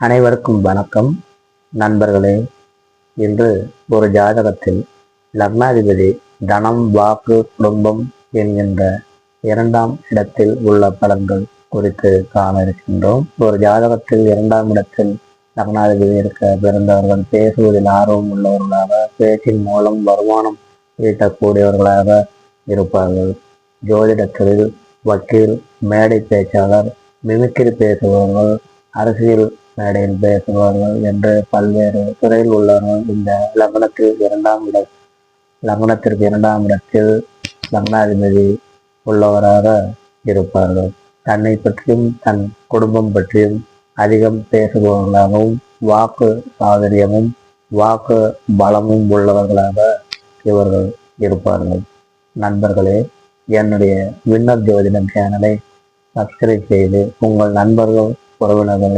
அனைவருக்கும் வணக்கம். நண்பர்களே இன்று ஒரு ஜாதகத்தில் லக்னாதிபதி தனம் வாக்கு குடும்பம் என்கின்ற இரண்டாம் இடத்தில் உள்ள பலன்கள் குறித்து காண இருக்கின்றோம். ஒரு ஜாதகத்தில் இரண்டாம் இடத்தில் லக்னாதிபதி இருக்க பிறந்தவர்கள் பேசுவதில் ஆர்வம் உள்ளவர்களாக பேச்சின் மூலம் வருமானம் ஈட்டக்கூடியவர்களாக இருப்பார்கள். ஜோதிடத்தில் வக்கீல் மேடை பேச்சாளர் மிமிக்கிரி பேசுபவர்கள் அரசியல் மேடையில் பேசுபவர்கள் என்று பல்வேறு துறையில் உள்ளவர்கள் இந்த லக்னத்தில் இரண்டாம் இட லக்னத்திற்கு இரண்டாம் இடத்தில் லக்னாதிபதி உள்ளவராக இருப்பார்கள். தன்னை பற்றியும் தன் குடும்பம் பற்றியும் அதிகம் பேசுபவர்களாகவும் வாக்கு சாதுரியமும் வாக்கு பலமும் உள்ளவர்களாக இவர்கள் இருப்பார்கள். நண்பர்களே என்னுடைய விண்ணர் ஜோதிடம் சேனலை சப்ஸ்கிரைப் செய்து உங்கள் நண்பர்கள் உறவினர்களிடம்